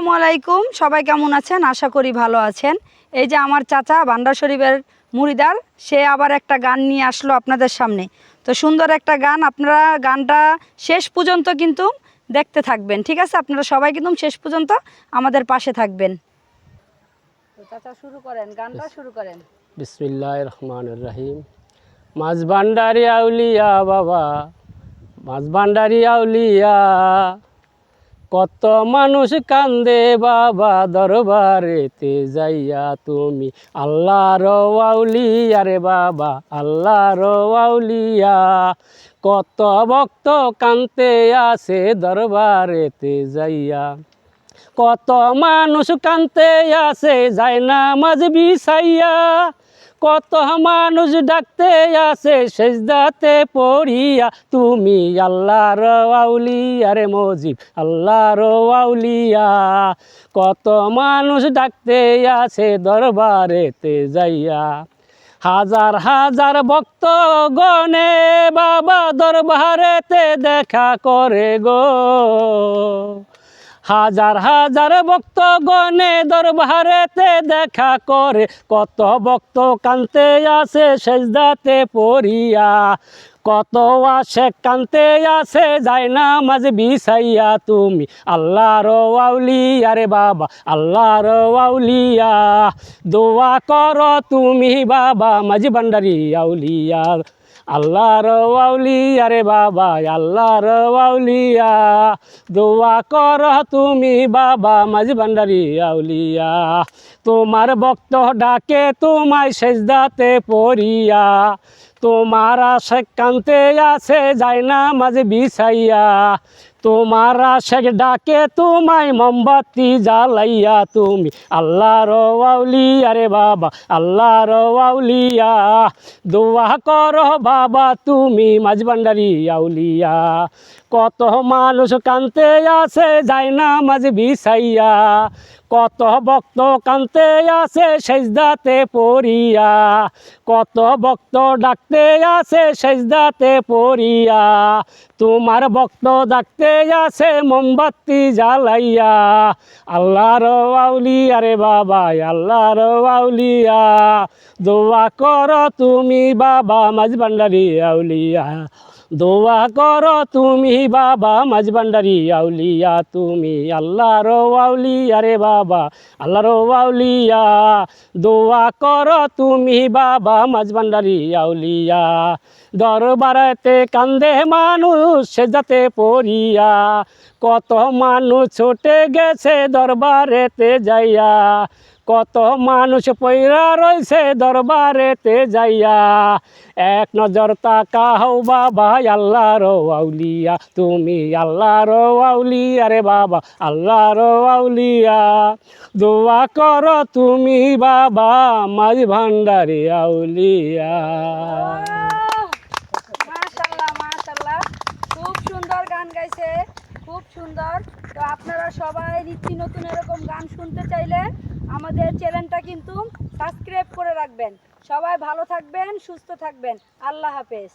আসসালামু আলাইকুম। সবাই কেমন আছেন? আশা করি ভালো আছেন। এই যে আমার চাচা বান্ডার শরীফের মুড়িদার সে আবার একটা গান নিয়ে আসলো আপনাদের সামনে। তো সুন্দর একটা গান আপনারা গানটা শেষ পর্যন্ত কিন্তু দেখতে থাকবেন ঠিক আছে? আপনারা সবাই কিন্তু শেষ পর্যন্ত আমাদের পাশে থাকবেন। তো চাচা শুরু করেন গানটা শুরু করেন। বিসমিল্লাহ রহমান রহিম। মাছ ভান্ডারি আউলিয়া বাবা মাছ ভান্ডারি আউলিয়া কত মানুষ কান্দে বাবা দরবারেতে যাইয়া তুমি। আল্লাহর আউলিয়া রে বাবা, আল্লাহর আউলিয়া। কত ভক্ত কান্তে আসে দরবারেতে যাইয়া। কত মানুষ কান্তে আসে, যায় না মাঝ বিছাইয়া। কত মানুষ ডাকতে আসে, সেজদাতে পড়িয়া। তুমি আল্লাহর আউলিয়া রে মজিব, আল্লাহর আউলিয়া। কত মানুষ ডাকতে আসে দরবারেতে যাইয়া। হাজার হাজার ভক্ত গনে বাবা দরবারেতে দেখা করে গো। হাজার হাজার ভক্ত গনে দরবারেতে দেখা করে, কত ভক্ত কান্তে আসে সেজদাতে পড়িয়া, কত আসে কান্তে আসে যায় না মাঝে বিছাইয়া তুমি, আল্লাহর আউলিয়া রে বাবা, আল্লাহর আউলিয়া, দোয়া করো তুমি বাবা, মাঝি ভান্ডারি আউলিয়া। আল্লাহর আউলিয়া রে বাবা আল্লাহ আউলিয়া। দোয়া কর তুমি বাবা মাঝি ভান্ডারি আউলিয়া। তোমার ভক্ত ডাকে তোমায় সেজদাতে পড়িয়া। তোমার আশে কান্তে আছে, যায় না মাঝে বিছাইয়া। তোমার আশেক ডাকে, তোমায় মোমবাতি জ্বালাইয়া তুমি। আল্লাহ রওয়াউলিয়া রে বাবা আল্লাহ রওয়াউলিয়া দোয়া কর বাবা, তুমি মাঝবান্ডারি আউলিয়া। কত মানুষ কান্তে আসে, যায় না মাঝ বিছাইয়া। কত ভক্ত কান্তে আছে সেজদাতে পড়িয়া। কত ভক্ত ডাকতে আছে সেজদাতে পড়িয়া। তোমার ভক্ত ডাকতে আছে মোমবাতি জ্বালাইয়া। আল্লাহর আউলিয়া রে বাবা আল্লাহর আউলিয়া। দোয়া কর তুমি বাবা মাঝ ভান্ডারি আউলিয়া। দোয়া কর তুমি বাবা মাঝ ভান্ডারি আউলিয়া, তুমি আল্লাহর আউলিয়া রে বাবা আল্লাহর আউলিয়া। দোয়া কর তুমি বাবা মাঝ ভান্ডারি আউলিয়া, দরবারেতে কান্দে মানুষ সেজাতে পড়িয়া। কত মানুষ ছুটে গেছে দরবারেতে যাইয়া কত মানুষ পৈরা রয়েছে দরবারেতে যাইয়া। এক নজর তাকাও বাবা আল্লাহর আউলিয়া। তুমি আল্লাহর আউলিয়া রে বাবা, আল্লাহর আউলিয়া। দোয়া কর তুমি বাবা মাঝ ভান্ডারি আউলিয়া। খুব সুন্দর গান গাইছে, খুব সুন্দর। তো আপনারা সবাই নিত্য নতুন এরকম গান শুনতে চাইলে আমাদের চ্যানেলটা কিন্তু সাবস্ক্রাইব করে রাখবেন। সবাই ভালো থাকবেন সুস্থ থাকবেন। আল্লাহ হাফেজ।